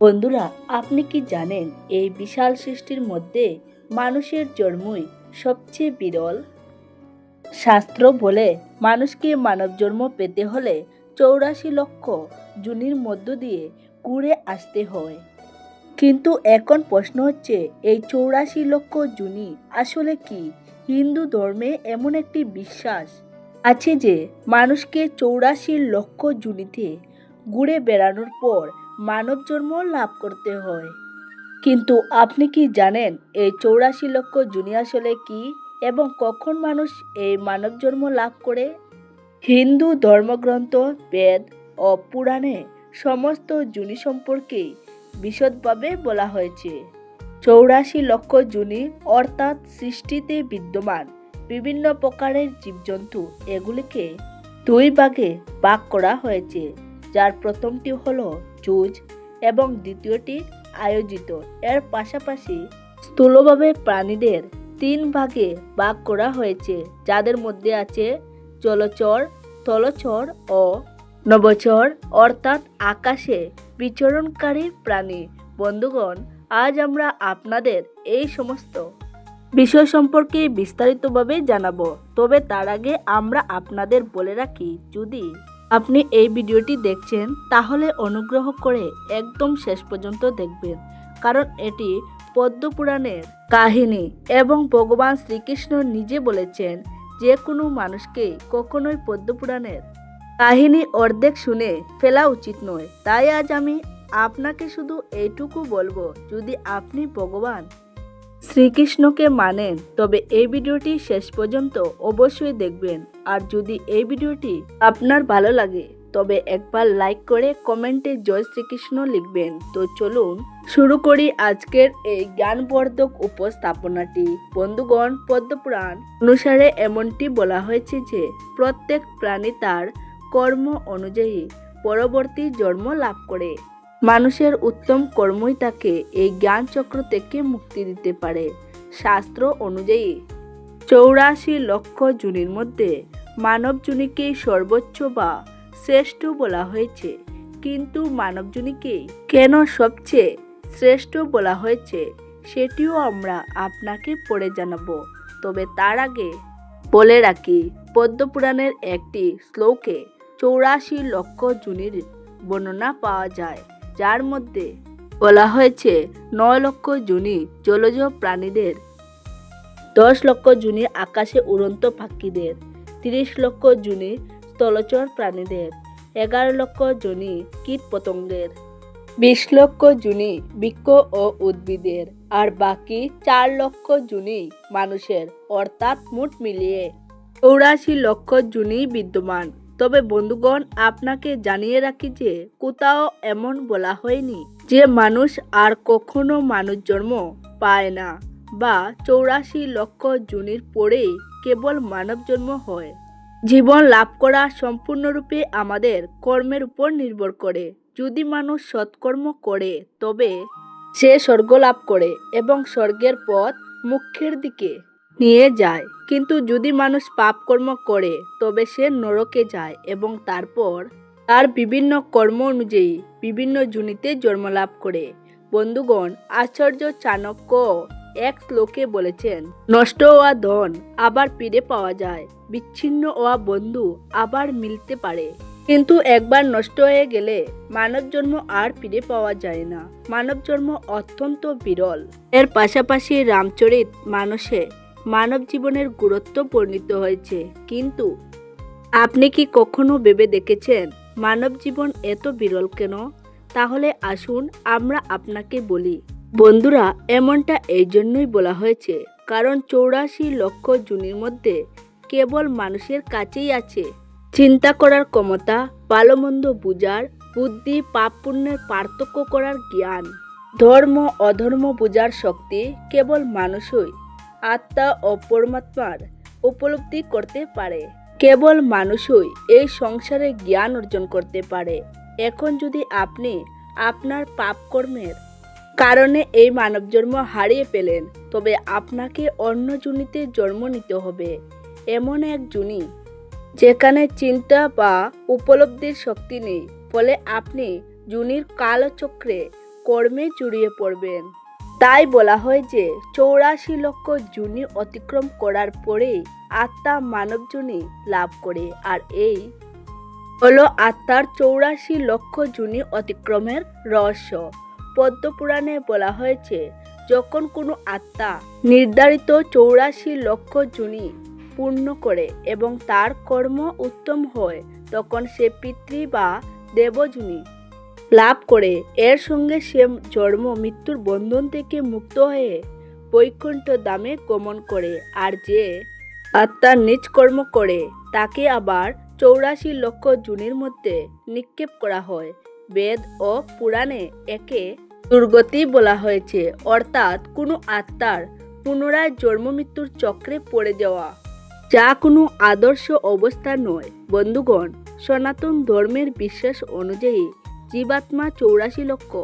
বন্ধুরা, আপনি কি জানেন এই বিশাল সৃষ্টির মধ্যে মানুষের জন্মই সবচেয়ে বিরল? শাস্ত্র বলে, মানুষকে মানব জন্ম পেতে হলে চৌরাশি লক্ষ জুনির মধ্য দিয়ে ঘুরে আসতে হয়। কিন্তু এখন প্রশ্ন হচ্ছে, এই চৌরাশি লক্ষ জুনি আসলে কি? হিন্দু ধর্মে এমন একটি বিশ্বাস আছে যে, মানুষকে চৌরাশি লক্ষ জুনিতে ঘুরে বেড়ানোর পর মানব জন্ম লাভ করতে হয়। কিন্তু আপনি কি জানেন এই চৌরাশি লক্ষ জুনি আসলে কি এবং কখন মানুষ এই মানব জন্ম লাভ করে? হিন্দু ধর্মগ্রন্থ, বেদ ও পুরাণে সমস্ত জুনি সম্পর্কে বিশদভাবে বলা হয়েছে। চৌরাশি লক্ষ জুনি অর্থাৎ সৃষ্টিতে বিদ্যমান বিভিন্ন প্রকারের জীবজন্তু এগুলিকে দুই ভাগে ভাগ করা হয়েছে। যার প্রথমটি হলো জুজ এবং দ্বিতীয়টি আয়োজিত। এর পাশাপাশি স্থূলভাবে প্রাণীদের তিন ভাগে ভাগ করা হয়েছে, যাদের মধ্যে আছে জলচর, তলচর ও নবচর। অর্থাৎ আকাশে বিচরণকারী প্রাণী। বন্ধুগণ, আজ আমরা আপনাদের এই সমস্ত বিষয় সম্পর্কে বিস্তারিতভাবে জানাব। তবে তার আগে আমরা আপনাদের বলে রাখি, যদি আপনি এই ভিডিওটি দেখছেন, তাহলে অনুগ্রহ করে একদম শেষ পর্যন্ত দেখবেন। কারণ এটি পদ্মপুরাণের কাহিনী এবং ভগবান শ্রীকৃষ্ণ নিজে বলেছেন, যে কোনো মানুষকে কখনোই পদ্মপুরাণের কাহিনী অর্ধেক শুনে ফেলা উচিত নয়। তাই আজ আমি আপনাকে শুধু এইটুকু বলব, যদি আপনি ভগবান শ্রীকৃষ্ণকে মানেন, তবে এই ভিডিওটি শেষ পর্যন্ত অবশ্যই দেখবেন। আর যদি এই ভিডিওটি আপনার ভালো লাগে, তবে একবার লাইক করে কমেন্টে জয় শ্রীকৃষ্ণ লিখবেন। তো চলুন শুরু করি আজকের এই জ্ঞানবর্ধক উপস্থাপনাটি। বন্ধুগণ, পদ্মপুরাণ অনুসারে এমনটি বলা হয়েছে যে, প্রত্যেক প্রাণী তার কর্ম অনুযায়ী পরবর্তী জন্ম লাভ করে। মানুষের উত্তম কর্মই তাকে এই জ্ঞান চক্র থেকে মুক্তি দিতে পারে। শাস্ত্র অনুযায়ী, চৌরাশি লক্ষ জুনির মধ্যে মানব জুনিকে সর্বোচ্চ বা শ্রেষ্ঠ বলা হয়েছে। কিন্তু মানব জুনিকে কেন সবচেয়ে শ্রেষ্ঠ বলা হয়েছে সেটিও আমরা আপনাকে পড়ে জানাব। তবে তার আগে বলে রাখি, পদ্মপুরাণের একটি শ্লোকে চৌরাশি লক্ষ জুনির বর্ণনা পাওয়া যায়। যার মধ্যে বলা হয়েছে নয় লক্ষ জুনি জলজ প্রাণীদের, দশ লক্ষ জুনি আকাশে উড়ন্ত পাখিদের, তিরিশ লক্ষ জুনি স্থলচর প্রাণীদের, এগারো লক্ষ জুনি কীট পতঙ্গের, বিশ লক্ষ জুনি বৃক্ষ ও উদ্ভিদের, আর বাকি চার লক্ষ জুনি মানুষের, অর্থাৎ মোট মিলিয়ে চৌরাশি লক্ষ জুনি বিদ্যমান। তবে বন্ধুগণ, আপনাকে জানিয়ে রাখি যে কোথাও এমন বলা হয়নি যে মানুষ আর কখনো মানুষ জন্ম পায় না বা চৌরাশি লক্ষ জুনির পরেই কেবল মানব জন্ম হয়। জীবন লাভ করা সম্পূর্ণরূপে আমাদের কর্মের উপর নির্ভর করে। যদি মানুষ সৎকর্ম করে, তবে সে স্বর্গ লাভ করে এবং স্বর্গের পথ মুখ্যের দিকে নিয়ে যায়। কিন্তু যদি মানুষ পাপকর্ম করে, তবে সে নরকে যায় এবং তারপর তার বিভিন্ন কর্ম অনুযায়ী বিভিন্ন জুনিতে জন্মলাভ করে। বন্ধুগণ, আশ্চর্য চাণক্য এক শ্লোকে বলেছেন, নষ্ট হওয়া ধন আবার ফিরে পাওয়া যায়, বিচ্ছিন্ন হওয়া বন্ধু আবার মিলতে পারে। কিন্তু একবার নষ্ট হয়ে গেলে মানব জন্ম আর ফিরে পাওয়া যায় না। মানব জন্ম অত্যন্ত বিরল। এর পাশাপাশি রামচরিত মানুষে মানব জীবনের গুরুত্ব পরিণত হয়েছে। কিন্তু আপনি কি কখনো ভেবে দেখেছেন মানব জীবন এত বিরল কেন? তাহলে আসুন আমরা আপনাকে বলি। বন্ধুরা, এমনটা এই জন্যই বলা হয়েছে, কারণ চৌরাশি লক্ষ জুনির মধ্যে কেবল মানুষের কাছেই আছে। চিন্তা করার ক্ষমতা ভালো মন্দ বুঝার, বুদ্ধি, পাপ পুণ্যের পার্থক্য করার জ্ঞান, ধর্ম, অধর্ম বোঝার শক্তি কেবল মানুষই। আত্মা ও পরমাত্মার উপলব্ধি করতে পারে। কেবল মানুষই এই সংসারে জ্ঞান অর্জন করতে পারে। এখন যদি আপনি আপনার পাপকর্মের কারণে এই মানব জন্ম হারিয়ে পেলেন তবে আপনাকে অন্য জুনিতে জন্ম নিতে হবে। এমন এক জুনি, যেখানে চিন্তা বা উপলব্ধির শক্তি নেই, ফলে আপনি জুনির কালচক্রে কর্মে জড়িয়ে পড়বেন। তাই বলা হয় যে চৌরাশি লক্ষ জুনি অতিক্রম করার পরেই আত্মা মানব জুনি লাভ করে। আর এই হলো আত্মার চৌরাশি লক্ষ জুনি অতিক্রমের রহস্য। পদ্মপুরাণে বলা হয়েছে, যখন কোনো আত্মা নির্ধারিত চৌরাশি লক্ষ জুনি পূর্ণ করে এবং তার কর্ম উত্তম হয়, তখন সে পিতৃ বা দেবজুনি লাভ করে। এর সঙ্গে সে জন্ম মৃত্যুর বন্ধন থেকে মুক্ত হয়ে বৈকুণ্ঠ দামে গমন করে আর যে আত্মার নিজ কর্ম করে, তাকে আবার চৌরাশি লক্ষ জুনের মধ্যে নিক্ষেপ করা হয়। বেদ ও পুরাণে একে দুর্গতি বলা হয়েছে। অর্থাৎ কোনো আত্মার পুনরায় জন্ম মৃত্যুর চক্রে পড়ে যাওয়া যা কোনো আদর্শ অবস্থা নয়। বন্ধুগণ, সনাতন ধর্মের বিশ্বাস অনুযায়ী জীবাত্মা চৌরাশি লক্ষ।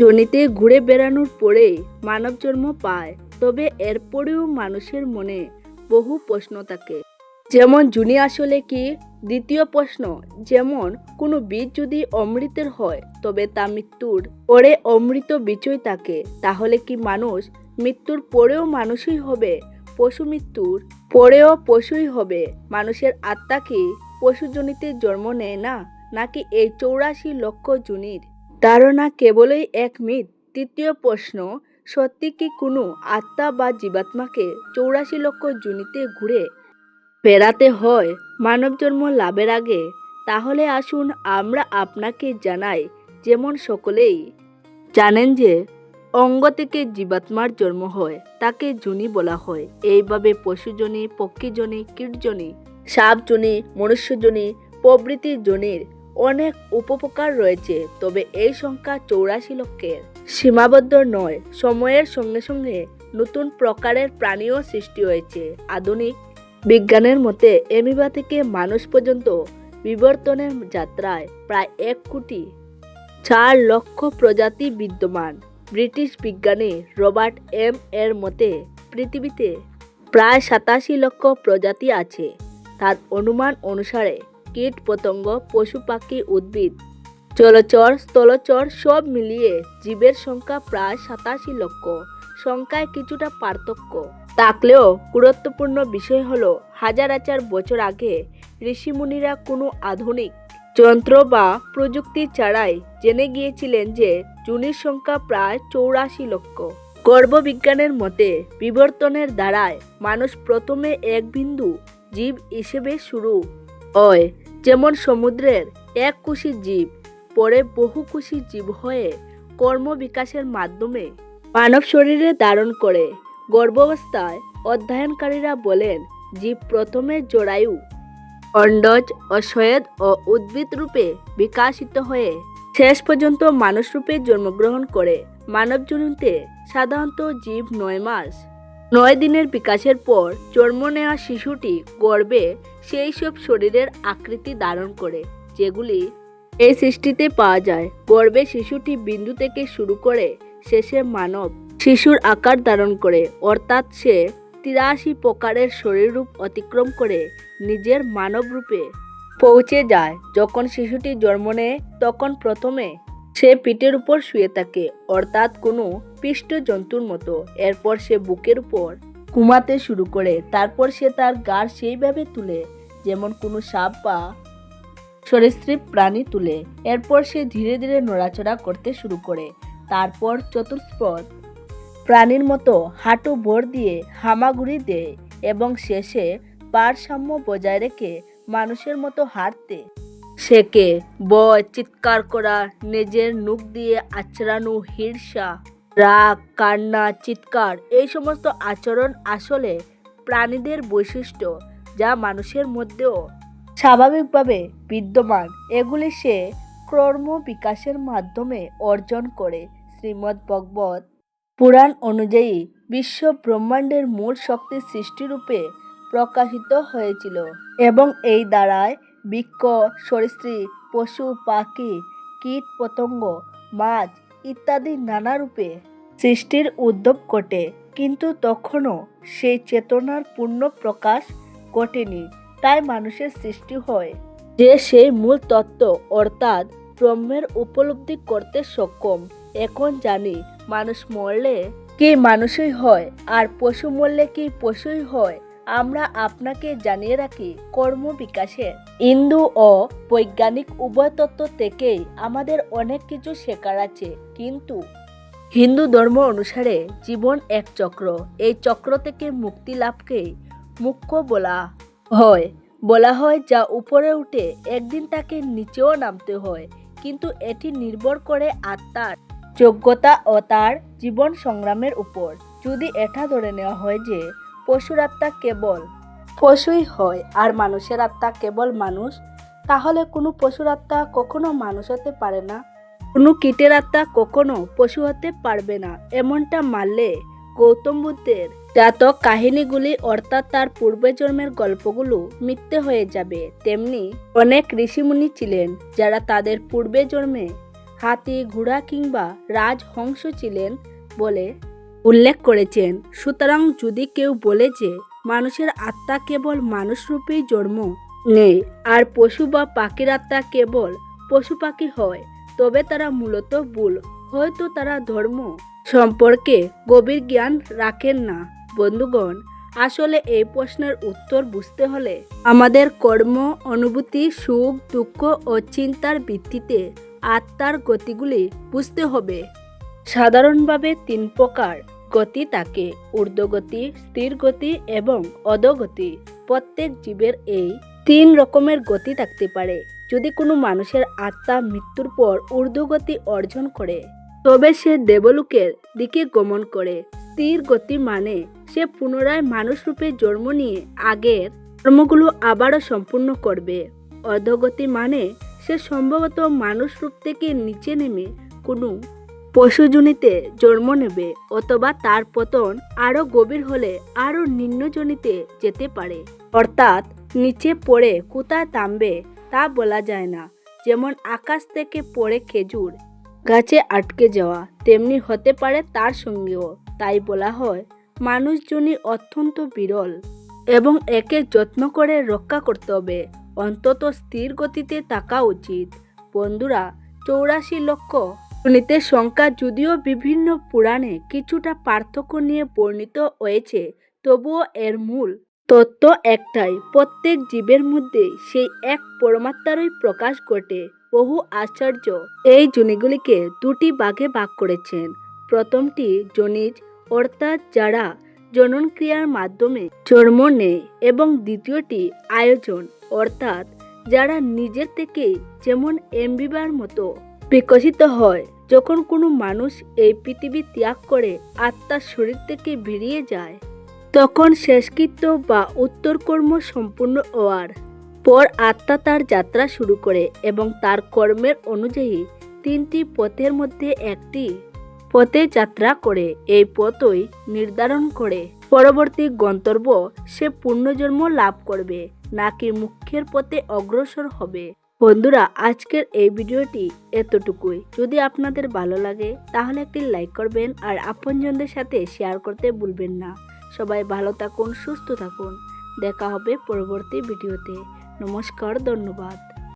জনিতে ঘুরে বেড়ানোর পরেই মানব জন্ম পায়, তবে এরপরেও মানুষের মনে বহু প্রশ্ন থাকে। যেমন, জুনি আসলে কি? দ্বিতীয় প্রশ্ন, যেমন, কোনো বীজ যদি অমৃতের হয়, তবে তা মৃত্যুর পরে অমৃত বীজই থাকে, তাহলে কি মানুষ মৃত্যুর পরেও মানুষই হবে? পশু মৃত্যুর পরেও পশুই হবে। মানুষের আত্মা কি পশুজনিতে জন্ম নেয় না? নাকি এই চৌরাশি লক্ষ জুনির? ধারণা কেবলই এক মিথ। তৃতীয় প্রশ্ন, সত্যি কি কোনো আত্মা বা জীবাত্মাকে চৌরাশি লক্ষ জুনিতে ঘুরে বেড়াতে হয় মানব জন্ম লাভের আগে? তাহলে আসুন আমরা আপনাকে জানাই, যেমন সকলেই জানেন যে অঙ্গ থেকে জীবাত্মার জন্ম হয়, তাকে জনি বলা হয়। এইভাবে পশুজনি পক্ষীজনি কীটজনি সাপজনি মনুষ্যজনি প্রভৃতি জনির অনেক উপপ্রকার রয়েছে, তবে এই সংখ্যা চৌরাশি লক্ষের। সীমাবদ্ধ নয়, সময়ের সঙ্গে সঙ্গে নতুন প্রকারের প্রাণীও সৃষ্টি হয়েছে। আধুনিক বিজ্ঞানের মতে, এমিবা থেকে মানুষ পর্যন্ত বিবর্তনের যাত্রায় প্রায় এক কোটি চার লক্ষ প্রজাতি বিদ্যমান। ব্রিটিশ বিজ্ঞানী রবার্ট এম. এর মতে, পৃথিবীতে প্রায় সাতাশি লক্ষ প্রজাতি আছে। তার অনুমান অনুসারে কীট, পতঙ্গ, পশু পাখি, উদ্ভিদ, জলচর, স্থলচর সব মিলিয়ে জীবের সংখ্যা প্রায় সাতাশি লক্ষ। সংখ্যায় কিছুটা পার্থক্য। থাকলেও গুরুত্বপূর্ণ বিষয় হলো, হাজার হাজার বছর আগে ঋষিমুনিরা কোনো আধুনিক যন্ত্র বা প্রযুক্তি ছাড়াই জেনে গিয়েছিলেন যে জুনির সংখ্যা প্রায় চৌরাশি লক্ষ। গর্ভবিজ্ঞানের মতে, বিবর্তনের দ্বারায় মানুষ প্রথমে এক বিন্দু জীব হিসেবে শুরু হয়। যেমন সমুদ্রের এক কুশি জীব পরে বহু কুশি জীব হয়ে কর্ম বিকাশের মাধ্যমে মানব শরীরে ধারণ করে। গর্ভাবস্থায় অধ্যয়নকারীরা বলেন, জীব প্রথমে জরায়ু, অন্ডজ অশ্বয়েদ ও উদ্ভিদ রূপে বিকাশিত হয়ে শেষ পর্যন্ত মানুষ রূপে জন্মগ্রহণ করে। মানব জনিতে সাধারণত জীব নয় মাস নয় দিনের বিকাশের পর জন্ম নেওয়া শিশুটি গর্ভে সেই সব শরীরের আকৃতি ধারণ করে, যেগুলি এই সৃষ্টিতে পাওয়া যায়। গর্ভে শিশুটি বিন্দু থেকে শুরু করে শেষে মানব শিশুর আকার ধারণ করে, অর্থাৎ সে তিরাশি প্রকারের শরীররূপ অতিক্রম করে নিজের মানব রূপে পৌঁছে যায়। যখন শিশুটি জন্ম নেয়, তখন প্রথমে সে পিঠের উপর শুয়ে থাকে, অর্থাৎ কোনো পিষ্ট জন্তুর মতো। এরপর সে বুকের উপর কুমাতে শুরু করে। তারপর সে তার গাড় সেইভাবে তুলে, যেমন কোনো সাপ বা সরীসৃপ প্রাণী তুলে। এরপর সে ধীরে ধীরে নড়াচড়া করতে শুরু করে। তারপর চতুষ্পদ প্রাণীর মতো হাঁটু ভর দিয়ে হামাগুড়ি দেয় এবং শেষে ভারসাম্য বজায় রেখে মানুষের মতো হাঁটতে শেখে। বয়, চিৎকার করা, নিজের মুখ দিয়ে আচরানো হিংসা রাগ, কান্না, চিৎকার এই সমস্ত আচরণ আসলে প্রাণীদের বৈশিষ্ট্য যা মানুষের মধ্যেও স্বাভাবিকভাবে বিদ্যমান। এগুলি সে ক্রম বিকাশের মাধ্যমে অর্জন করে। শ্রীমদ্ ভগবত পুরাণ অনুযায়ী বিশ্ব ব্রহ্মাণ্ডের মূল শক্তি সৃষ্টিরূপে প্রকাশিত হয়েছিল এবং এই দ্বারায় বৃক্ষ, সরীসৃপ, পশু, পাখি, কীট, পতঙ্গ, মাছ ইত্যাদি নানা রূপে সৃষ্টির উদ্যোগ ঘটে, কিন্তু তখনও সেই চেতনার পূর্ণ প্রকাশ ঘটেনি, তাই মানুষের সৃষ্টি হয়। যে সেই মূল তত্ত্ব অর্থাৎ ব্রহ্মের উপলব্ধি করতে সক্ষম, এখন জানি মানুষ মরলে কি মানুষই হয় আর পশু মরলে কি পশুই হয়। আমরা আপনাকে জানিয়ে রাখি কর্ম বিকাশের হিন্দু ও বৈজ্ঞানিক উভয় তত্ত্ব থেকেই আমাদের অনেক কিছু শেখার আছে। কিন্তু হিন্দু ধর্ম অনুসারে জীবন এক চক্র। এই চক্র থেকে মুক্তি লাভকেই মুখ্য বলা হয়। বলা হয় যা উপরে উঠে একদিন তাকে নিচেও নামতে হয়। কিন্তু এটি নির্ভর করে আত্মার যোগ্যতা ও তার জীবন সংগ্রামের উপর। যদি এটা ধরে নেওয়া হয় যে পশুর আত্মা কেবল পশুই হয় আর মানুষের আত্মা কেবল মানুষ, তাহলে কোনো পশুর আত্মা কখনো মানুষ হতে পারে না? কোনো কীটের আত্মা কখনো পশু হতে পারবে না, এমনটা মানলে গৌতম বুদ্ধের জাতক কাহিনীগুলি অর্থাৎ তার পূর্বজন্মের গল্পগুলো মিথ্যে হয়ে যাবে। তেমনি অনেক ঋষিমুনি ছিলেন যারা তাদের পূর্বে জন্মে হাতি, ঘোড়া কিংবা রাজহংস ছিলেন বলে উল্লেখ করেছেন, সুতরাং যদি কেউ বলে যে মানুষের আত্মা কেবল মানুষরূপেই জন্ম নেই, আর পশু বা পাখির আত্মা কেবল পশু পাখি হয়, তবে তারা মূলত ভুল। হয়তো তারা ধর্ম সম্পর্কে গভীর জ্ঞান রাখেন না। বন্ধুগণ, আসলে এই প্রশ্নের উত্তর বুঝতে হলে আমাদের কর্ম, অনুভূতি, সুখ, দুঃখ ও চিন্তার ভিত্তিতে আত্মার গতিগুলি বুঝতে হবে। সাধারণভাবে তিন প্রকার। গতি তাকে ঊর্ধ্বগতি স্থির গতি এবং অধগতি প্রত্যেক জীবের এই তিন রকমের গতি থাকতে পারে। যদি কোনো মানুষের আত্মা মৃত্যুর পর ঊর্ধ্বগতি অর্জন করে, তবে সে দেবলোকের দিকে গমন করে। স্থির গতি মানে সে পুনরায় মানুষরূপে জন্ম নিয়ে আগের কর্মগুলো আবারও সম্পূর্ণ করবে। অধগতি মানে সে সম্ভবত মানুষ রূপ থেকে নিচে নেমে কোনো পশুজনিতে জন্ম নেবে অথবা তার পতন আরও গভীর হলে আরও নিম্নজনিতে যেতে পারে। অর্থাৎ নিচে পড়ে কোথায় থামবে তা বলা যায় না। যেমন আকাশ থেকে পড়ে খেজুর গাছে আটকে যাওয়া, তেমনি হতে পারে তার সঙ্গেও। তাই বলা হয়, মানুষজনই অত্যন্ত বিরল এবং একে যত্ন করে রক্ষা করতে হবে। অন্তত স্থির গতিতে থাকা উচিত। বন্ধুরা, চৌরাশি লক্ষ গণিতের সংখ্যা যদিও বিভিন্ন পুরাণে কিছুটা পার্থক্য নিয়ে বর্ণিত হয়েছে, তবুও এর মূল তত্ত্ব একটাই, প্রত্যেক জীবের মধ্যে সেই এক পরমাত্মারই প্রকাশ ঘটে, বহু আশ্চর্য। এই জনিগুলিকে দুটি ভাগে ভাগ করেছেন। প্রথমটি জনিজ, অর্থাৎ যারা জনন ক্রিয়ার মাধ্যমে জন্ম নেয়, এবং দ্বিতীয়টি আয়োজন, অর্থাৎ যারা নিজের থেকে যেমন এমবিবার মতো বিকশিত হয়। যখন কোনো মানুষ এই পৃথিবী ত্যাগ করে আত্মার শরীর থেকে বেরিয়ে যায়, তখন শেষকৃত্য বা উত্তরকর্ম সম্পূর্ণ হওয়ার পর আত্মা তার যাত্রা শুরু করে এবং তার কর্মের অনুযায়ী তিনটি পথের মধ্যে একটি পথে যাত্রা করে। এই পথই নির্ধারণ করে। পরবর্তী গন্তব্য সে পুণ্যজন্ম লাভ করবে, নাকি মুখ্যের পথে অগ্রসর হবে। বন্ধুরা, আজকের এই ভিডিওটি এতটুকুই। যদি আপনাদের ভালো লাগে, তাহলে একটি লাইক করবেন আর আপনজনদের সাথে শেয়ার করতে ভুলবেন না। সবাই ভালো থাকুন, সুস্থ থাকুন। দেখা হবে পরবর্তী ভিডিওতে। নমস্কার, ধন্যবাদ।